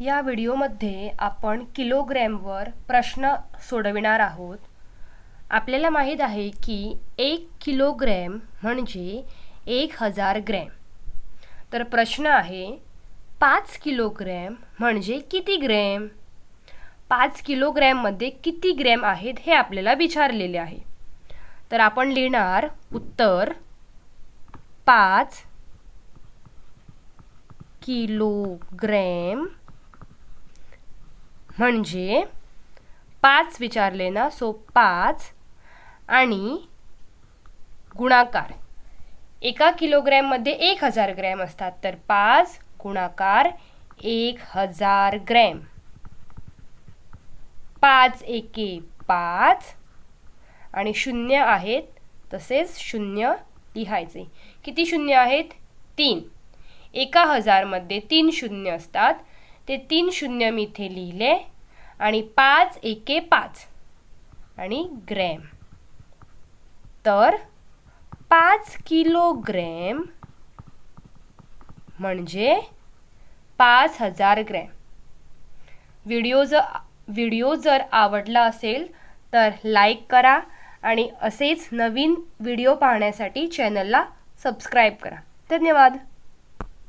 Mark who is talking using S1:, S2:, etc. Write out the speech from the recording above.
S1: या व्हिडिओमध्ये आपण किलोग्रॅमवर प्रश्न सोडविणार आहोत. आपल्याला माहीत आहे की एक किलोग्रॅम म्हणजे एक हजार ग्रॅम. तर प्रश्न आहे पाच किलोग्रॅम म्हणजे किती ग्रॅम? पाच किलोग्रॅममध्ये किती ग्रॅम आहेत हे आपल्याला विचारलेले आहे. तर आपण लिहिणार उत्तर पाच किलोग्रॅम म्हणजे पाच विचारले ना सो पाच आणि गुणाकार. एका किलोग्रॅममध्ये एक हजार ग्रॅम असतात तर पाच गुणाकार एक हजार ग्रॅम पाच एके पाच आणि शून्य आहेत तसेच शून्य लिहायचे. किती शून्य आहेत? तीन. एका हजारमध्ये तीन शून्य असतात ते तीन शून्य मी इथे लिहिले आणि पाच एके पाच. आणि ग्रॅम. तर पाच किलोग्रॅम म्हणजे पाच हजार ग्रॅम. व्हिडिओ जर व्हिडिओ जर आवडला असेल तर लाईक करा आणि असेच नवीन व्हिडिओ पाहण्यासाठी चॅनलला सबस्क्राईब करा. धन्यवाद.